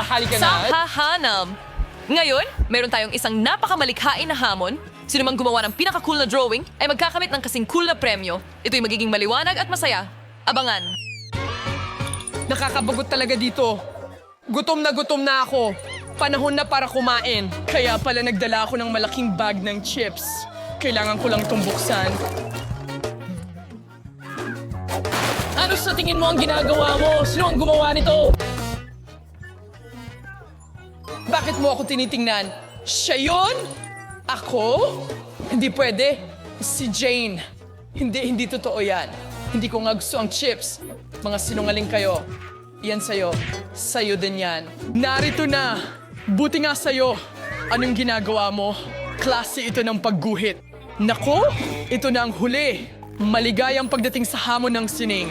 Halika Sa na. hahanam. Ngayon, meron tayong isang napakamalikhain na hamon. Sino mang gumawa ng pinaka-cool na drawing ay magkakamit ng kasing cool na premyo. Ito'y magiging maliwanag at masaya. Abangan. Nakakabagot talaga dito. Gutom na gutom na ako. Panahon na para kumain. Kaya pala nagdala ako ng malaking bag ng chips. Kailangan ko lang itong buksan. Ano sa tingin mo ang ginagawa mo? Sino ang gumawa nito? Bakit mo ako tinitingnan? Siya yun? Ako? Hindi pwede. Si Jane. Hindi, hindi totoo yan. Hindi ko nga gusto ang chips. Mga sinungaling kayo. Yan sa'yo. Sa'yo din yan. Narito na. Buti nga sa'yo. Anong ginagawa mo? Klase ito ng pagguhit. Nako, ito na ang huli. Maligayang pagdating sa hamon ng sining.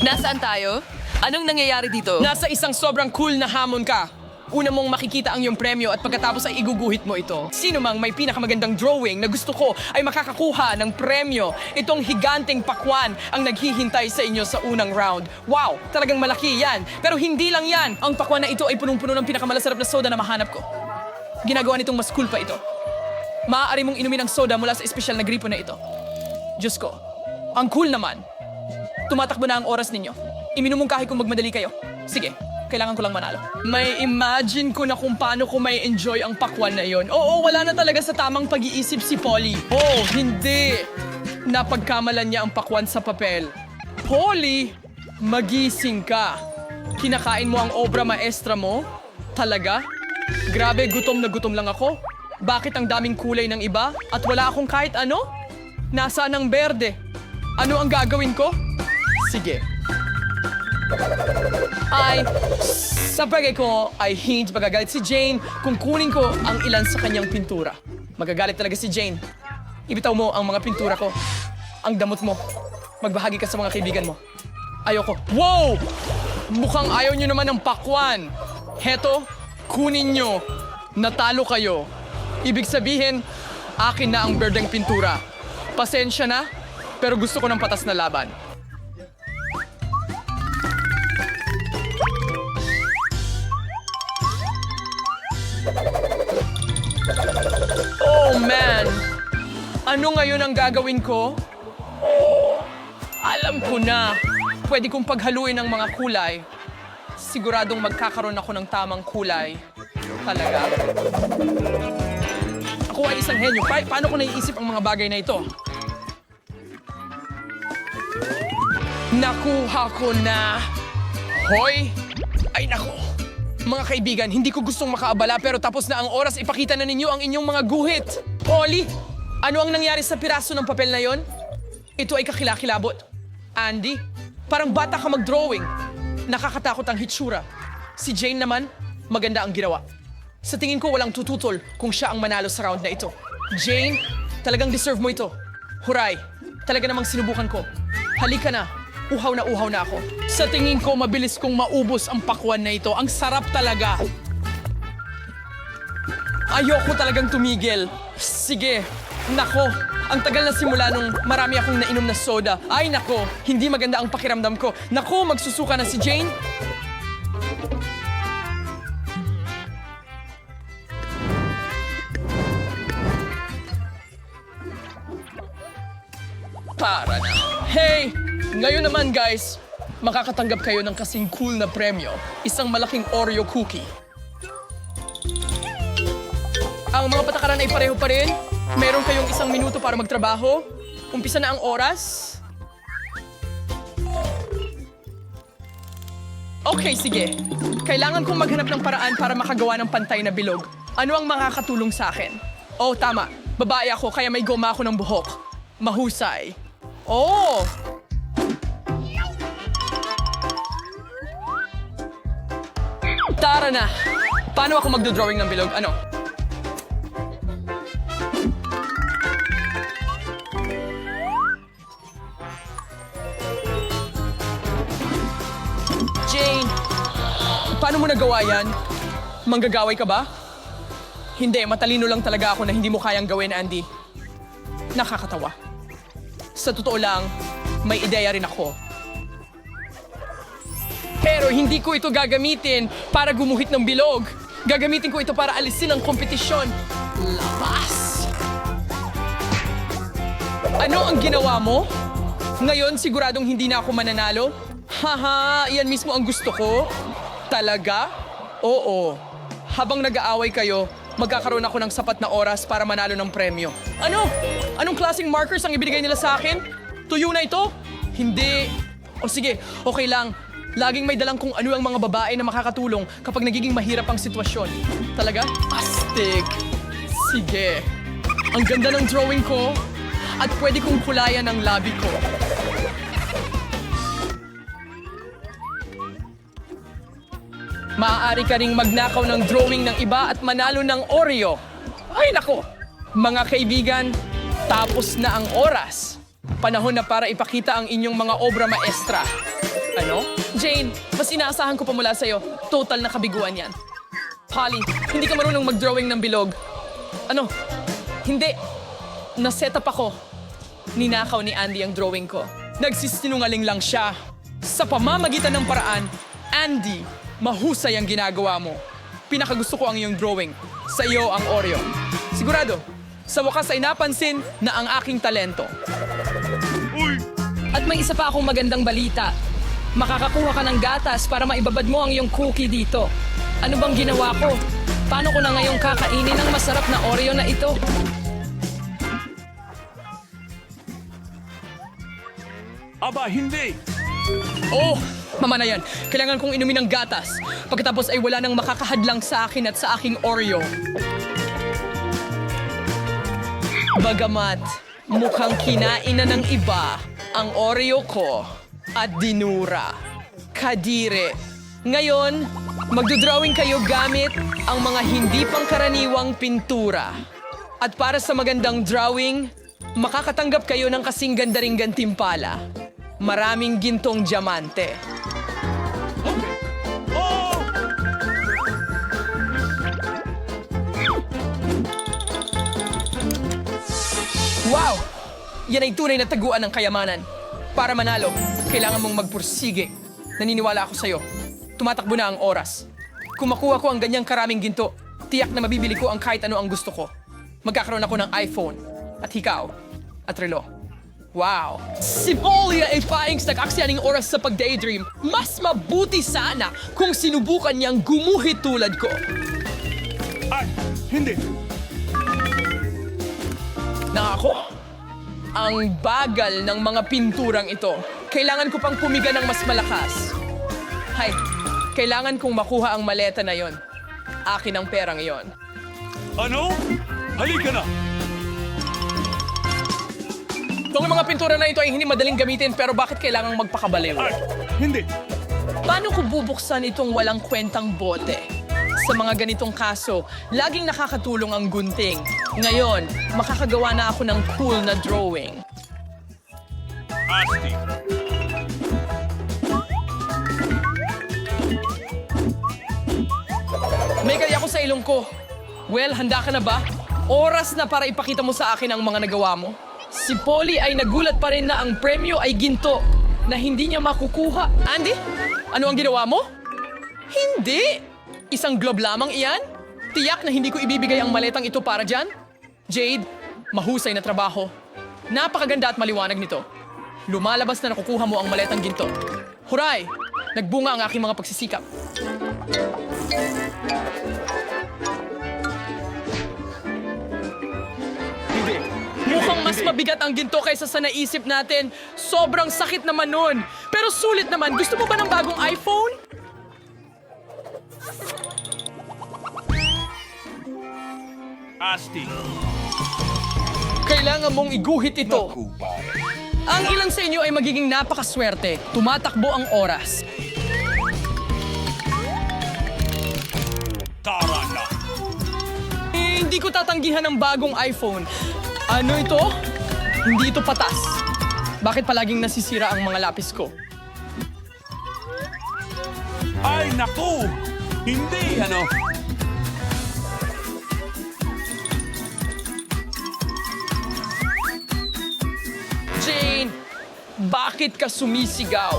Nasaan tayo? Anong nangyayari dito? Nasa isang sobrang cool na hamon ka. Una mong makikita ang iyong premyo at pagkatapos ay iguguhit mo ito. Sino mang may pinakamagandang drawing na gusto ko ay makakakuha ng premyo. Itong higanteng pakwan ang naghihintay sa inyo sa unang round. Wow, talagang malaki yan. Pero hindi lang yan. Ang pakwan na ito ay punong-puno ng pinakamalasarap na soda na mahanap ko. Ginagawa nitong mas cool pa ito. Maaari mong inumin ang soda mula sa espesyal na gripo na ito. Diyos ko, ang cool naman. Tumatakbo na ang oras ninyo. Kahit kung magmadali kayo. Sige, kailangan ko lang manalo. May imagine ko na kung paano ko may enjoy ang pakwan na yon. Oo, wala na talaga sa tamang pag-iisip si Polly. Oh, hindi. Napagkamalan niya ang pakwan sa papel. Polly, magising ka. Kinakain mo ang obra maestra mo? Talaga? Grabe, gutom na gutom lang ako. Bakit ang daming kulay ng iba at wala akong kahit ano? Nasaan ang berde? Ano ang gagawin ko? Sige. Ay, sa bagay ko ay hindi magagalit si Jane kung kunin ko ang ilan sa kanyang pintura. Magagalit talaga si Jane. Ibitaw mo ang mga pintura ko. Ang damot mo. Magbahagi ka sa mga kaibigan mo. Ayoko. Wow! Mukhang ayaw nyo naman ng pakwan. Heto, kunin nyo. Natalo kayo. Ibig sabihin, akin na ang berdeng pintura. Pasensya na, pero gusto ko ng patas na laban. Ano ngayon ang gagawin ko? Alam ko na. Pwede kong paghaluin ang mga kulay. Siguradong magkakaroon ako ng tamang kulay. Talaga? Ako ay isang henyo. Pa- paano ko naiisip ang mga bagay na ito? Nakuha ko na. Hoy! Ay nako! Mga kaibigan, hindi ko gustong makaabala pero tapos na ang oras ipakita na ninyo ang inyong mga guhit. Oli, ano ang nangyari sa piraso ng papel na yon? Ito ay kakilakilabot. Andy, parang bata ka mag-drawing. Nakakatakot ang hitsura. Si Jane naman, maganda ang ginawa. Sa tingin ko walang tututol kung siya ang manalo sa round na ito. Jane, talagang deserve mo ito. Huray, talaga namang sinubukan ko. Halika na, uhaw na uhaw na ako. Sa tingin ko, mabilis kong maubos ang pakwan na ito. Ang sarap talaga. Ayoko talagang tumigil. Sige, nako. Ang tagal na simula nung marami akong nainom na soda. Ay nako, hindi maganda ang pakiramdam ko. Nako, magsusuka na si Jane. Para na. Hey! Ngayon naman guys, makakatanggap kayo ng kasing cool na premyo. Isang malaking Oreo cookie. Ang mga patakaran ay pareho pa rin. Meron kayong isang minuto para magtrabaho. Umpisa na ang oras. Okay, sige. Kailangan kong maghanap ng paraan para makagawa ng pantay na bilog. Ano ang makakatulong sa akin? Oh, tama. Babae ako, kaya may goma ako ng buhok. Mahusay. Oh! Tara na! Paano ako magdo-drawing ng bilog? Ano? Paano mo nagawa yan? Manggagaway ka ba? Hindi, matalino lang talaga ako na hindi mo kayang gawin, Andy. Nakakatawa. Sa totoo lang, may ideya rin ako. Pero Hindi ko ito gagamitin para gumuhit ng bilog. Gagamitin ko ito para alisin ang kompetisyon. Labas! Ano ang ginawa mo? Ngayon, siguradong hindi na ako mananalo? Haha, yan mismo ang gusto ko. Talaga? Oo. Habang nag-aaway kayo, magkakaroon ako ng sapat na oras para manalo ng premyo. Ano? Anong klaseng markers ang ibinigay nila sa akin? Tuyo na ito? Hindi. O sige, okay lang. Laging may dalang kung ano ang mga babae na makakatulong kapag nagiging mahirap ang sitwasyon. Talaga? Astig. Sige. Ang ganda ng drawing ko at pwede kong kulayan ang labi ko. Maaari ka ring magnakaw ng drawing ng iba at manalo ng Oreo. Ay nako! Mga kaibigan, tapos na ang oras. Panahon na para ipakita ang inyong mga obra maestra. Ano? Jane, mas inaasahan ko pa mula sa'yo. Total na kabiguan yan. Polly, hindi ka marunong mag-drawing ng bilog. Ano? Hindi. Na-set up ako. Ninakaw ni Andy ang drawing ko. Nagsisinungaling lang siya. Sa pamamagitan ng paraan, Andy, mahusay ang ginagawa mo. Pinakagusto ko ang iyong drawing. Sa iyo ang Oreo. Sigurado, sa wakas ay napansin na ang aking talento. At may isa pa akong magandang balita. Makakakuha ka ng gatas para maibabad mo ang iyong cookie dito. Ano bang ginawa ko? Paano ko na ngayong kakainin ang masarap na Oreo na ito? Aba, hindi! Oh, mama na yan. Kailangan kong inumin ng gatas. Pagkatapos ay wala nang makakahadlang sa akin at sa aking Oreo. Bagamat mukhang kinain na ng iba ang Oreo ko at dinura. Kadire. Ngayon, magdodrawing kayo gamit ang mga hindi pangkaraniwang pintura. At para sa magandang drawing, makakatanggap kayo ng kasing ganda ring gantimpala. Maraming gintong diamante. Wow! Yan ay tunay na taguan ng kayamanan. Para manalo, kailangan mong magpursige. Naniniwala ako sa'yo. Tumatakbo na ang oras. Kung makuha ko ang ganyang karaming ginto, tiyak na mabibili ko ang kahit ano ang gusto ko. Magkakaroon ako ng iPhone, at hikaw, at relo. Wow! Si Polia ay paing sa nakaksiyaning oras sa pag-daydream. Mas mabuti sana kung sinubukan niyang gumuhit tulad ko. Ay, hindi! Na ako. Ang bagal ng mga pinturang ito. Kailangan ko pang pumiga ng mas malakas. Hay, kailangan kong makuha ang maleta na yon. Akin ang perang yon. Ano? Halika na! Itong mga pintura na ito ay hindi madaling gamitin pero bakit kailangang magpakabaliw? Ay, hindi! Paano ko bubuksan itong walang kwentang bote? Sa mga ganitong kaso, laging nakakatulong ang gunting. Ngayon, makakagawa na ako ng cool na drawing. Asti! May kaya ako sa ilong ko. Well, handa ka na ba? Oras na para ipakita mo sa akin ang mga nagawa mo. Si Polly ay nagulat pa rin na ang premyo ay ginto na hindi niya makukuha. Andy, ano ang ginawa mo? Hindi! Isang globe lamang iyan? Tiyak na hindi ko ibibigay ang maletang ito para dyan? Jade, mahusay na trabaho. Napakaganda at maliwanag nito. Lumalabas na nakukuha mo ang maletang ginto. Huray! Nagbunga ang aking mga pagsisikap. Hindi! Mukhang mas mabigat ang ginto kaysa sa naisip natin. Sobrang sakit naman nun. Pero sulit naman. Gusto mo ba ng bagong iPhone? Asti! Kailangan mong iguhit ito. Ang ilan sa inyo ay magiging napakaswerte. Tumatakbo ang oras. Tara na! Eh, hindi ko tatanggihan ng bagong iPhone. Ano ito? Hindi ito patas. Bakit palaging nasisira ang mga lapis ko? Ay, naku! Hindi, ano? Bakit ka sumisigaw?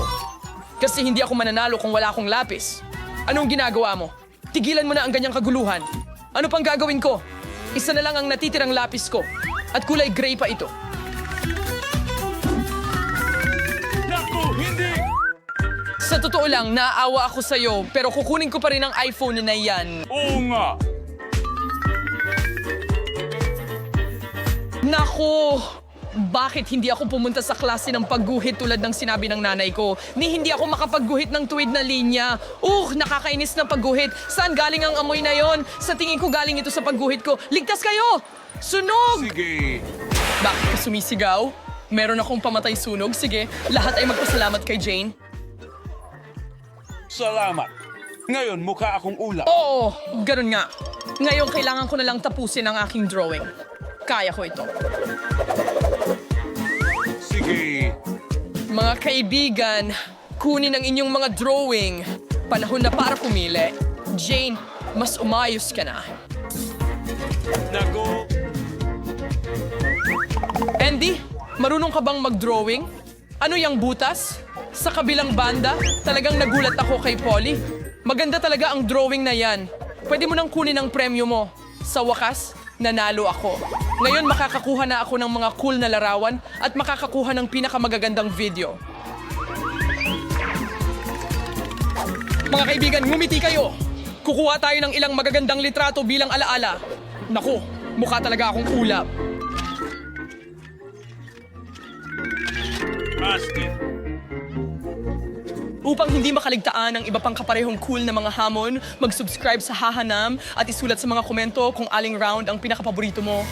Kasi hindi ako mananalo kung wala akong lapis. Anong ginagawa mo? Tigilan mo na ang ganyang kaguluhan. Ano pang gagawin ko? Isa na lang ang natitirang lapis ko. At kulay gray pa ito. Naku, hindi! Sa totoo lang, naaawa ako sa'yo, pero kukunin ko pa rin ang iPhone na yan. Oo nga! Nako! Bakit hindi ako pumunta sa klase ng pagguhit tulad ng sinabi ng nanay ko? Ni hindi ako makapagguhit ng tuwid na linya. Uh, nakakainis na pagguhit. Saan galing ang amoy na yon? Sa tingin ko galing ito sa pagguhit ko. Ligtas kayo! Sunog! Sige. Bakit ka sumisigaw? Meron akong pamatay sunog. Sige, lahat ay magpasalamat kay Jane. Salamat. Ngayon, mukha akong ulap. Oo, ganun nga. Ngayon, kailangan ko na lang tapusin ang aking drawing. Kaya ko ito. Sige. Mga kaibigan, kunin ang inyong mga drawing. Panahon na para pumili. Jane, mas umayos ka na. Naku, Andy, marunong ka bang mag-drawing? Ano yung butas? Sa kabilang banda, talagang nagulat ako kay Polly. Maganda talaga ang drawing na yan. Pwede mo nang kunin ang premyo mo. Sa wakas, nanalo ako. Ngayon makakakuha na ako ng mga cool na larawan at makakakuha ng pinakamagagandang video. Mga kaibigan, ngumiti kayo! Kukuha tayo ng ilang magagandang litrato bilang alaala. Naku, mukha talaga akong ulap. Astin. Upang hindi makaligtaan ang iba pang kaparehong cool na mga hamon, mag-subscribe sa Hahanam at isulat sa mga komento kung aling round ang pinakapaborito mo.